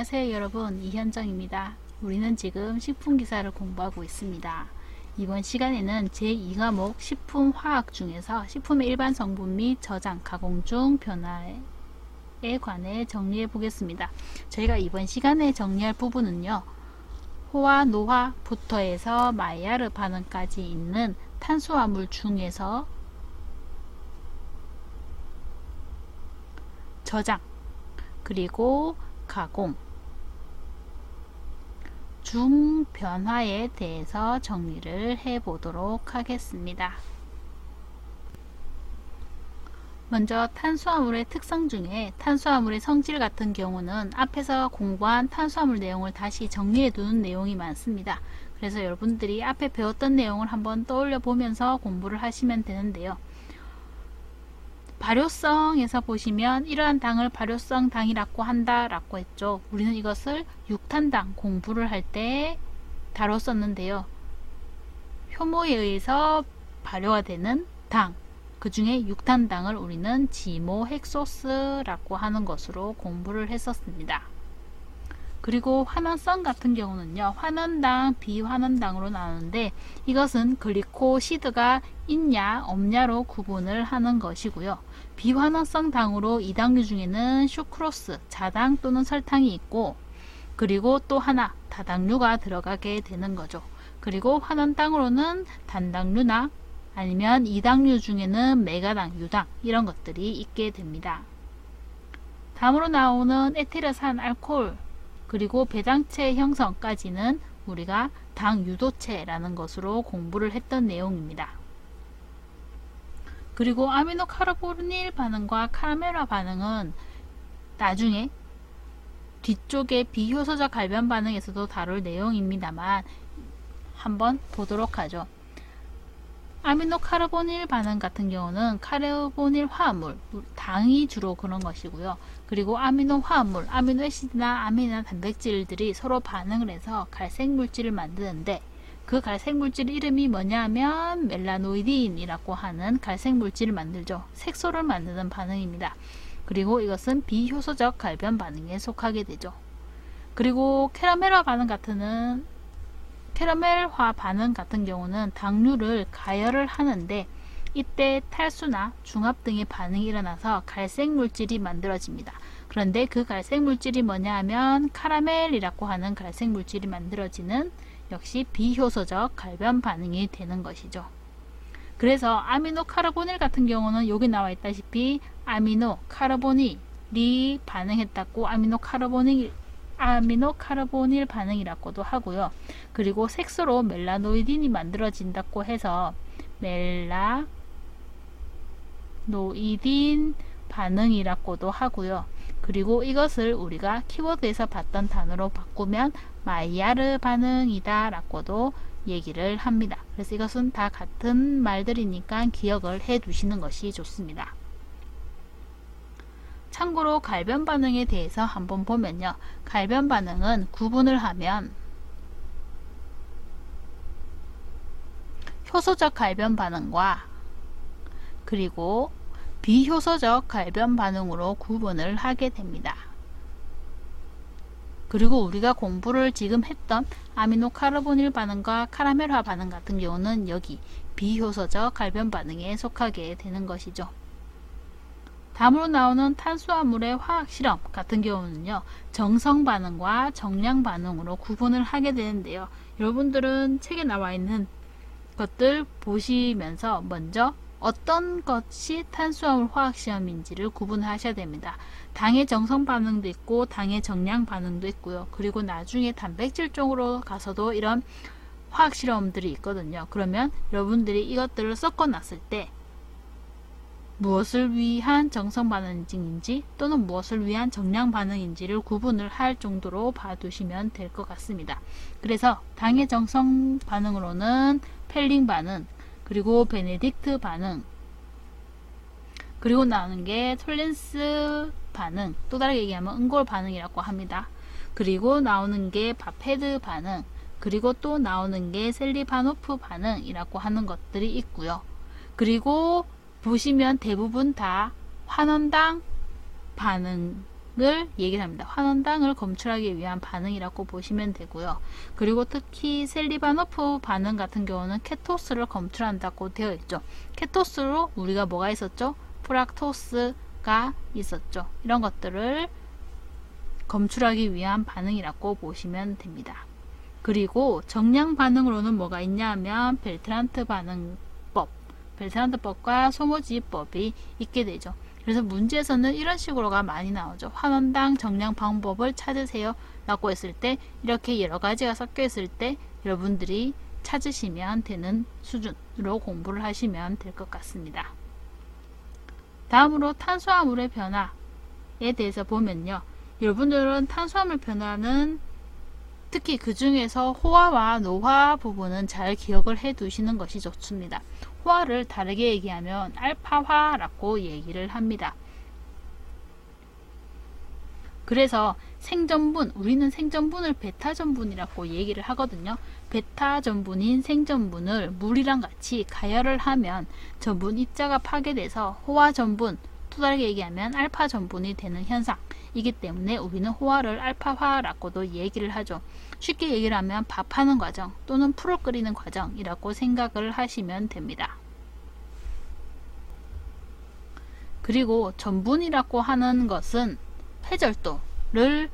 안녕하세요 여러분 이현정입니다. 우리는 지금 식품기사를 공부하고 있습니다. 이번 시간에는 제2과목 식품화학 중에서 식품의 일반 성분 및 저장, 가공 중 변화에 관해 정리해 보겠습니다. 저희가 이번 시간에 정리할 부분은요. 호화, 노화 부터 해서 마이야르 반응까지 있는 탄수화물 중에서 저장, 그리고 가공, 중 변화에 대해서 정리를 해 보도록 하겠습니다. 먼저 탄수화물의 특성 중에 탄수화물의 성질 같은 경우는 앞에서 공부한 탄수화물 내용을 다시 정리해 두는 내용이 많습니다. 그래서 여러분들이 앞에 배웠던 내용을 한번 떠올려 보면서 공부를 하시면 되는데요. 발효성에서 보시면 이러한 당을 발효성 당이라고 한다라고 했죠. 우리는 이것을 육탄당 공부를 할 때 다뤘었는데요. 효모에 의해서 발효가 되는 당, 그 중에 육탄당을 우리는 지모핵소스라고 하는 것으로 공부를 했었습니다. 그리고 환원성 같은 경우는요. 환원당, 비환원당으로 나오는데 이것은 글리코시드가 있냐 없냐로 구분을 하는 것이고요. 비환원성 당으로 이당류 중에는 슈크로스, 자당 또는 설탕이 있고 그리고 또 하나 다당류가 들어가게 되는 거죠. 그리고 환원당으로는 단당류나 아니면 이당류 중에는 메가당, 유당 이런 것들이 있게 됩니다. 다음으로 나오는 에티르산 알코올 그리고 배당체 형성까지는 우리가 당 유도체라는 것으로 공부를 했던 내용입니다. 그리고 아미노 카르보닐 반응과 카라멜화 반응은 나중에 뒤쪽에 비효소적 갈변 반응에서도 다룰 내용입니다만 한번 보도록 하죠. 아미노 카르보닐 반응 같은 경우는 카르보닐 화합물, 당이 주로 그런 것이고요. 그리고 아미노 화합물, 아미노 단백질들이 서로 반응을 해서 갈색 물질을 만드는데 그 갈색 물질 이름이 뭐냐면 멜라노이딘이라고 하는 갈색 물질을 만들죠. 색소를 만드는 반응입니다. 그리고 이것은 비효소적 갈변 반응에 속하게 되죠. 그리고 캐러멜화 반응 같은 캐러멜화 반응 같은 경우는 당류를 가열을 하는데 이때 탈수나 중합 등의 반응이 일어나서 갈색 물질이 만들어집니다. 그런데 그 갈색 물질이 뭐냐 하면 카라멜이라고 하는 갈색 물질이 만들어지는 역시 비효소적 갈변 반응이 되는 것이죠. 그래서 아미노 카르보닐 같은 경우는 여기 나와 있다시피 아미노 카르보닐이 반응했다고 아미노 카르보닐 아미노 카르보닐 반응이라고도 하고요. 그리고 색소로 멜라노이딘이 만들어진다고 해서 멜라노이딘 반응이라고도 하고요. 그리고 이것을 우리가 키워드에서 봤던 단어로 바꾸면 마이야르 반응이다 라고도 얘기를 합니다. 그래서 이것은 다 같은 말들이니까 기억을 해 두시는 것이 좋습니다. 참고로 갈변 반응에 대해서 한번 보면요. 갈변 반응은 구분을 하면 효소적 갈변 반응과 그리고 비효소적 갈변 반응으로 구분을 하게 됩니다. 그리고 우리가 공부를 지금 했던 아미노 카르보닐 반응과 카라멜화 반응 같은 경우는 여기 비효소적 갈변 반응에 속하게 되는 것이죠. 다음으로 나오는 탄수화물의 화학 실험 같은 경우는요. 정성 반응과 정량 반응으로 구분을 하게 되는데요. 여러분들은 책에 나와 있는 것들 보시면서 먼저 어떤 것이 탄수화물 화학 시험인지를 구분하셔야 됩니다. 당의 정성 반응도 있고 당의 정량 반응도 있고요. 그리고 나중에 단백질 쪽으로 가서도 이런 화학 실험들이 있거든요. 그러면 여러분들이 이것들을 섞어 놨을 때 무엇을 위한 정성 반응인지 또는 무엇을 위한 정량 반응인지를 구분을 할 정도로 봐두시면 될 것 같습니다. 그래서 당의 정성 반응으로는 펠링 반응, 그리고 베네딕트 반응, 그리고 나오는 게 톨렌스 반응, 또 다르게 얘기하면 응골 반응이라고 합니다. 그리고 나오는 게 바페드 반응, 그리고 또 나오는 게 셀리바노프 반응이라고 하는 것들이 있고요. 그리고 보시면 대부분 다 환원당 반응 을 얘기를 합니다. 환원당을 검출하기 위한 반응이라고 보시면 되고요. 그리고 특히 셀리바노프 반응 같은 경우는 케토스를 검출한다고 되어 있죠. 케토스로 우리가 뭐가 있었죠? 프락토스가 있었죠. 이런 것들을 검출하기 위한 반응이라고 보시면 됩니다. 그리고 정량 반응으로는 뭐가 있냐면 벨트란트 반응법, 벨트란트법과 소모지법이 있게 되죠. 그래서 문제에서는 이런 식으로가 많이 나오죠. 환원당 정량 방법을 찾으세요 라고 했을 때 이렇게 여러 가지가 섞여 있을 때 여러분들이 찾으시면 되는 수준으로 공부를 하시면 될 것 같습니다. 다음으로 탄수화물의 변화에 대해서 보면요. 여러분들은 탄수화물 변화는 특히 그 중에서 호화와 노화 부분은 잘 기억을 해 두시는 것이 좋습니다. 호화를 다르게 얘기하면 알파화라고 얘기를 합니다. 그래서 생전분, 우리는 생전분을 베타 전분이라고 얘기를 하거든요. 베타 전분인 생전분을 물이랑 같이 가열을 하면 전분 입자가 파괴돼서 호화 전분, 또 다르게 얘기하면 알파 전분이 되는 현상 이기 때문에 우리는 호화를 알파화라고도 얘기를 하죠. 쉽게 얘기를 하면 밥하는 과정 또는 풀을 끓이는 과정이라고 생각을 하시면 됩니다. 그리고 전분이라고 하는 것은 패절도를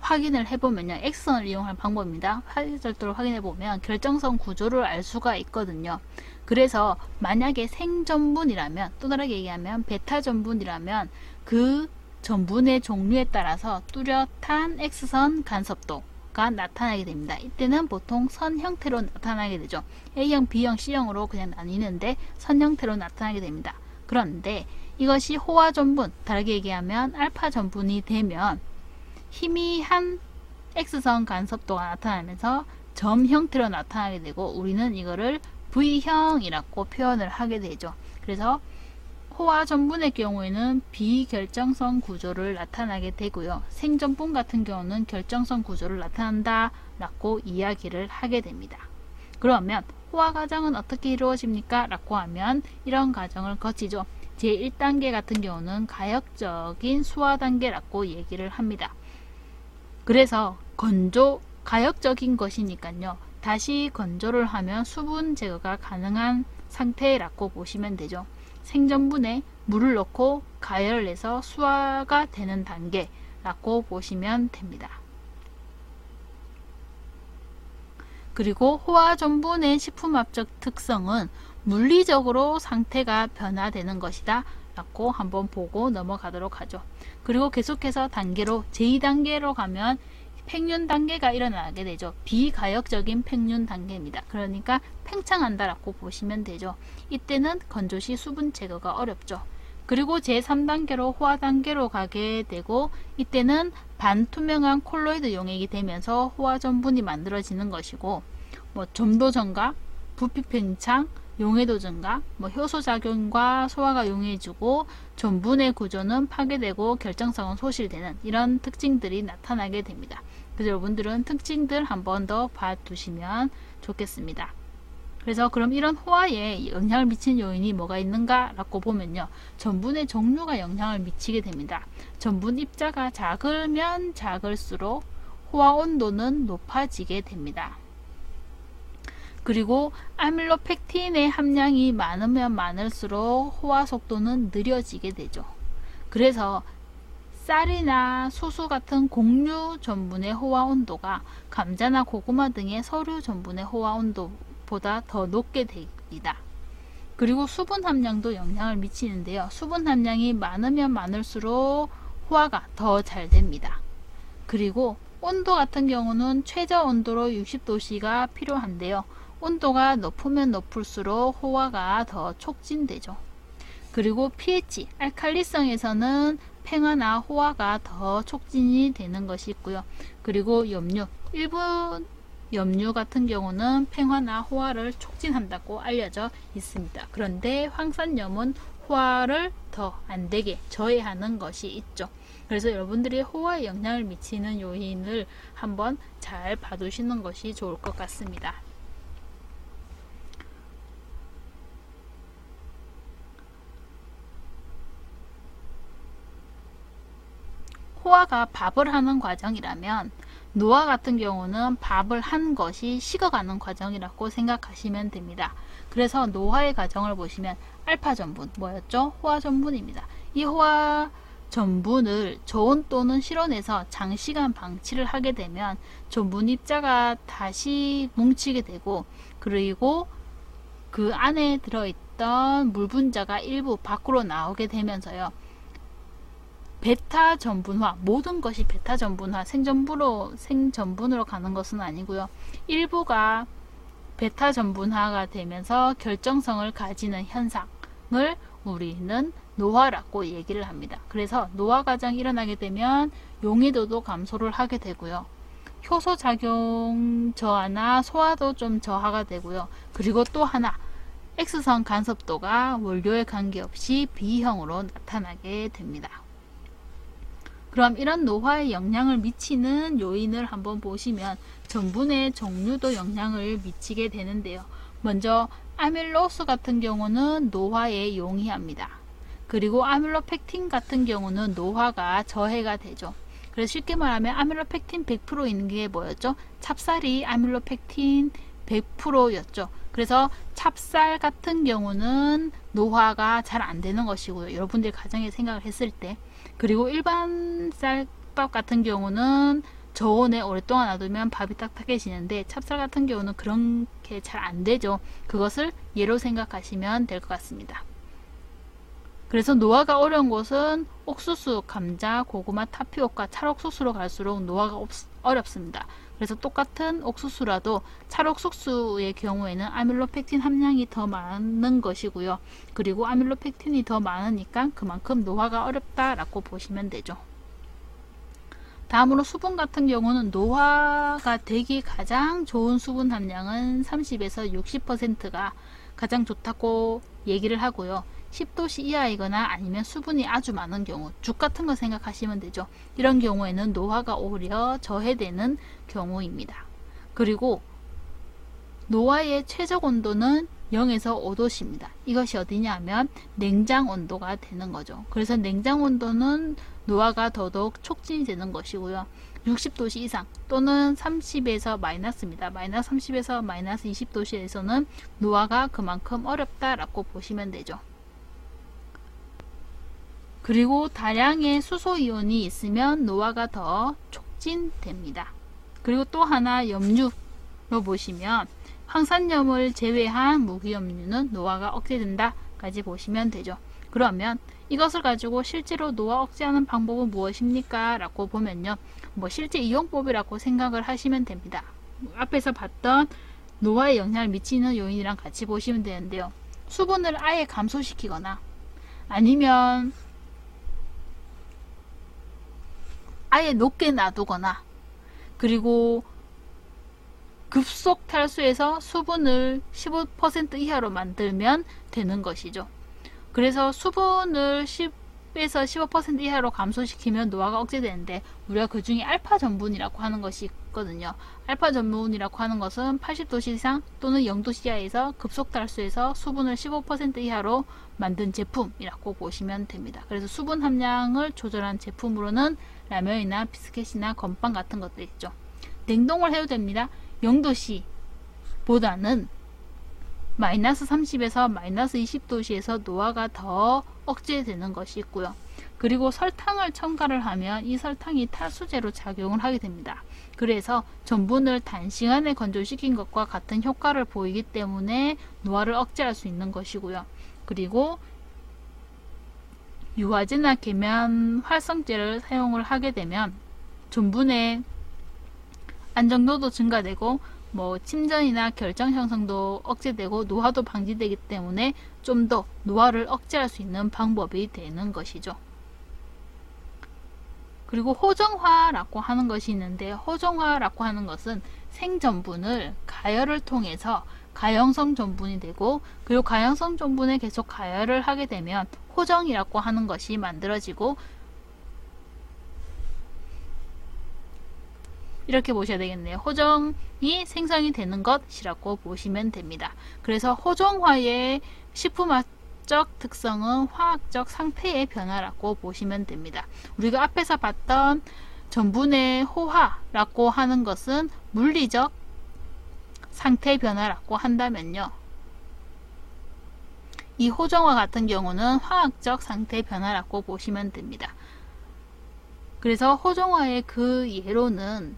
확인을 해보면요. X선을 이용할 방법입니다. 패절도를 확인해보면 결정성 구조를 알 수가 있거든요. 그래서 만약에 생전분이라면 또 다르게 얘기하면 베타 전분이라면 그 전분의 종류에 따라서 뚜렷한 X선 간섭도가 나타나게 됩니다. 이때는 보통 선 형태로 나타나게 되죠. A형, B형, C형으로 그냥 나뉘는데 선 형태로 나타나게 됩니다. 그런데 이것이 호화 전분, 다르게 얘기하면 알파 전분이 되면 희미한 X선 간섭도가 나타나면서 점 형태로 나타나게 되고 우리는 이거를 V형이라고 표현을 하게 되죠. 그래서 호화 전분의 경우에는 비결정성 구조를 나타나게 되고요. 생전분 같은 경우는 결정성 구조를 나타난다 라고 이야기를 하게 됩니다. 그러면 호화 과정은 어떻게 이루어집니까? 라고 하면 이런 과정을 거치죠. 제1단계 같은 경우는 가역적인 수화 단계라고 얘기를 합니다. 그래서 건조 가역적인 것이니까요. 다시 건조를 하면 수분 제거가 가능한 상태라고 보시면 되죠. 생전분에 물을 넣고 가열을 해서 수화가 되는 단계라고 보시면 됩니다. 그리고 호화 전분의 식품합적 특성은 물리적으로 상태가 변화되는 것이다 라고 한번 보고 넘어가도록 하죠. 그리고 계속해서 단계로 제2단계로 가면 팽윤 단계가 일어나게 되죠. 비가역적인 팽윤 단계입니다. 그러니까 팽창한다라고 보시면 되죠. 이때는 건조 시 수분 제거가 어렵죠. 그리고 제3단계로 호화 단계로 가게 되고 이때는 반투명한 콜로이드 용액이 되면서 호화 전분이 만들어지는 것이고 뭐 점도 증가, 부피 팽창, 용해도 증가, 뭐 효소 작용과 소화가 용해지고 전분의 구조는 파괴되고 결정성은 소실되는 이런 특징들이 나타나게 됩니다. 그래서 여러분들은 특징들 한 번 더 봐두시면 좋겠습니다. 그래서 그럼 이런 호화에 영향을 미치는 요인이 뭐가 있는가 라고 보면요. 전분의 종류가 영향을 미치게 됩니다. 전분 입자가 작으면 작을수록 호화 온도는 높아지게 됩니다. 그리고 아밀로펙틴의 함량이 많으면 많을수록 호화 속도는 느려지게 되죠. 그래서 쌀이나 수수 같은 곡류 전분의 호화 온도가 감자나 고구마 등의 서류 전분의 호화 온도보다 더 높게 됩니다. 그리고 수분 함량도 영향을 미치는데요. 수분 함량이 많으면 많을수록 호화가 더 잘 됩니다. 그리고 온도 같은 경우는 최저 온도로 60도씨가 필요한데요. 온도가 높으면 높을수록 호화가 더 촉진되죠. 그리고 pH, 알칼리성에서는 팽화나 호화가 더 촉진이 되는 것이 있고요. 그리고 염류, 일부 염류 같은 경우는 팽화나 호화를 촉진한다고 알려져 있습니다. 그런데 황산염은 호화를 더 안되게 저해하는 것이 있죠. 그래서 여러분들이 호화에 영향을 미치는 요인을 한번 잘 봐두시는 것이 좋을 것 같습니다. 호화가 밥을 하는 과정이라면 노화 같은 경우는 밥을 한 것이 식어가는 과정이라고 생각하시면 됩니다. 그래서 노화의 과정을 보시면 알파 전분 뭐였죠? 호화 전분입니다. 이 호화 전분을 저온 또는 실온에서 장시간 방치를 하게 되면 전분 입자가 다시 뭉치게 되고 그리고 그 안에 들어있던 물 분자가 일부 밖으로 나오게 되면서요. 베타 전분화 모든 것이 베타 전분화 생전분으로 생전분으로 가는 것은 아니고요. 일부가 베타 전분화가 되면서 결정성을 가지는 현상을 우리는 노화라고 얘기를 합니다. 그래서 노화 과정이 일어나게 되면 용해도도 감소를 하게 되고요. 효소 작용 저하나 소화도 좀 저하가 되고요. 그리고 또 하나 X선 간섭도가 원료에 관계없이 B형으로 나타나게 됩니다. 그럼 이런 노화에 영향을 미치는 요인을 한번 보시면 전분의 종류도 영향을 미치게 되는데요. 먼저 아밀로스 같은 경우는 노화에 용이합니다. 그리고 아밀로펙틴 같은 경우는 노화가 저해가 되죠. 그래서 쉽게 말하면 아밀로펙틴 100% 있는 게 뭐였죠? 찹쌀이 아밀로펙틴 100%였죠. 그래서 찹쌀 같은 경우는 노화가 잘 안 되는 것이고요. 여러분들 가정에 생각을 했을 때 그리고 일반 쌀밥 같은 경우는 저온에 오랫동안 놔두면 밥이 딱딱해지는데 찹쌀 같은 경우는 그렇게 잘 안 되죠. 그것을 예로 생각하시면 될 것 같습니다. 그래서 노화가 어려운 곳은 옥수수, 감자, 고구마, 타피오카, 찰옥수수로 갈수록 노화가 어렵습니다. 그래서 똑같은 옥수수라도 찰옥수수의 경우에는 아밀로펙틴 함량이 더 많은 것이고요. 그리고 아밀로펙틴이 더 많으니까 그만큼 노화가 어렵다라고 보시면 되죠. 다음으로 수분 같은 경우는 노화가 되기 가장 좋은 수분 함량은 30에서 60%가 가장 좋다고 얘기를 하고요. 10도씨 이하이거나 아니면 수분이 아주 많은 경우 죽 같은 거 생각하시면 되죠. 이런 경우에는 노화가 오히려 저해되는 경우입니다. 그리고 노화의 최적 온도는 0에서 5도씨입니다. 이것이 어디냐 면 냉장 온도가 되는 거죠. 그래서 냉장 온도는 노화가 더더욱 촉진이 되는 것이고요. 60도씨 이상 또는 30에서 마이너스입니다. 마이너스 30에서 마이너스 20도씨에서는 노화가 그만큼 어렵다라고 보시면 되죠. 그리고 다량의 수소이온이 있으면 노화가 더 촉진됩니다. 그리고 또 하나 염류로 보시면 황산염을 제외한 무기염류는 노화가 억제된다 까지 보시면 되죠. 그러면 이것을 가지고 실제로 노화 억제하는 방법은 무엇입니까? 라고 보면요. 뭐 실제 이용법이라고 생각을 하시면 됩니다. 앞에서 봤던 노화에 영향을 미치는 요인이랑 같이 보시면 되는데요. 수분을 아예 감소시키거나 아니면 아예 높게 놔두거나 그리고 급속 탈수에서 수분을 15% 이하로 만들면 되는 것이죠. 그래서 수분을 10에서 15% 이하로 감소시키면 노화가 억제되는데 우리가 그 중에 알파 전분이라고 하는 것이 있거든요. 알파 전분이라고 하는 것은 80도씨 이상 또는 0도씨 이하에서 급속 탈수에서 수분을 15% 이하로 만든 제품이라고 보시면 됩니다. 그래서 수분 함량을 조절한 제품으로는 라면이나 비스켓이나 건빵 같은 것들 있죠. 냉동을 해도 됩니다. 0도씨 보다는 마이너스 30에서 마이너스 20도씨에서 노화가 더 억제되는 것이 있고요. 그리고 설탕을 첨가를 하면 이 설탕이 탈수제로 작용을 하게 됩니다. 그래서 전분을 단시간에 건조시킨 것과 같은 효과를 보이기 때문에 노화를 억제할 수 있는 것이고요. 그리고 유화제나 계면 활성제를 사용을 하게 되면 전분의 안정도도 증가되고 뭐 침전이나 결정 형성도 억제되고 노화도 방지되기 때문에 좀 더 노화를 억제할 수 있는 방법이 되는 것이죠. 그리고 호정화라고 하는 것이 있는데 호정화라고 하는 것은 생전분을 가열을 통해서 가형성 전분이 되고 그리고 가형성 전분에 계속 가열을 하게 되면 호정이라고 하는 것이 만들어지고 이렇게 보셔야 되겠네요. 호정이 생성이 되는 것이라고 보시면 됩니다. 그래서 호정화의 식품 화학적 특성은 화학적 상태의 변화라고 보시면 됩니다. 우리가 앞에서 봤던 전분의 호화라고 하는 것은 물리적 상태 변화라고 한다면요. 이 호정화 같은 경우는 화학적 상태 변화라고 보시면 됩니다. 그래서 호정화의 그 예로는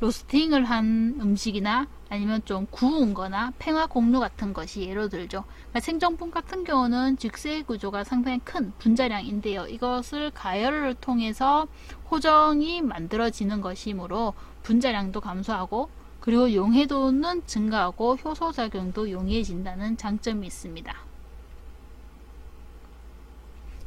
로스팅을 한 음식이나 아니면 좀 구운 거나 팽화 곡류 같은 것이 예로 들죠. 그러니까 생정품 같은 경우는 직세 구조가 상당히 큰 분자량인데요. 이것을 가열을 통해서 호정이 만들어지는 것이므로 분자량도 감소하고 그리고 용해도는 증가하고 효소작용도 용이해진다는 장점이 있습니다.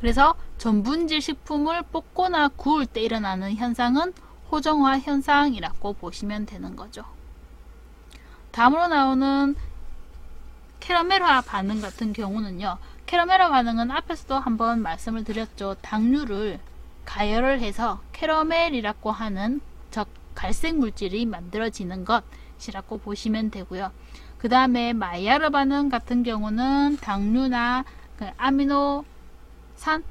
그래서 전분질 식품을 볶거나 구울 때 일어나는 현상은 호정화 현상이라고 보시면 되는 거죠. 다음으로 나오는 캐러멜화 반응 같은 경우는요. 캐러멜화 반응은 앞에서도 한번 말씀을 드렸죠. 당류를 가열을 해서 캐러멜이라고 하는 적 갈색 물질이 만들어지는 것이라고 보시면 되고요. 그 다음에 마이야르 반응 같은 경우는 당류나 그 아미노 산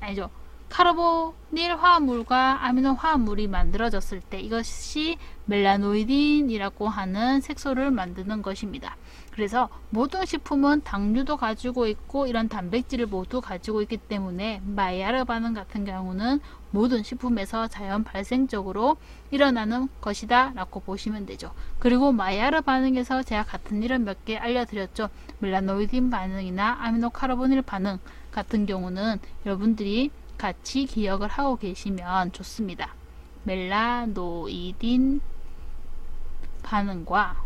아니죠. 카르보닐 화합물과 아미노 화합물이 만들어졌을 때 이것이 멜라노이딘이라고 하는 색소를 만드는 것입니다. 그래서 모든 식품은 당류도 가지고 있고 이런 단백질을 모두 가지고 있기 때문에 마이야르 반응 같은 경우는 모든 식품에서 자연 발생적으로 일어나는 것이다 라고 보시면 되죠. 그리고 마이야르 반응에서 제가 같은 이름 몇 개 알려드렸죠. 멜라노이딘 반응이나 아미노카르보닐 반응 같은 경우는 여러분들이 같이 기억을 하고 계시면 좋습니다. 멜라노이딘 반응과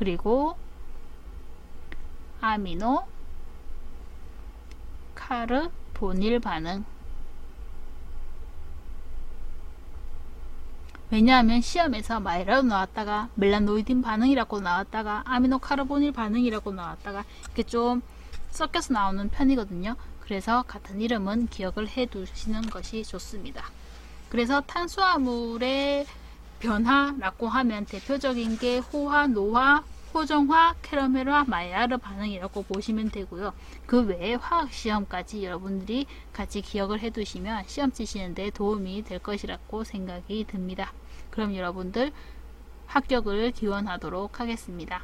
그리고 아미노 카르보닐 반응 왜냐하면 시험에서 마이라로 나왔다가 멜라노이딘 반응이라고 나왔다가 아미노 카르보닐 반응이라고 나왔다가 이렇게 좀 섞여서 나오는 편이거든요. 그래서 같은 이름은 기억을 해 두시는 것이 좋습니다. 그래서 탄수화물의 변화라고 하면 대표적인 게 호화, 노화, 호정화, 캐러멜화, 마이야르 반응이라고 보시면 되고요. 그 외에 화학 시험까지 여러분들이 같이 기억을 해 두시면 시험 치시는데 도움이 될 것이라고 생각이 듭니다. 그럼 여러분들 합격을 기원하도록 하겠습니다.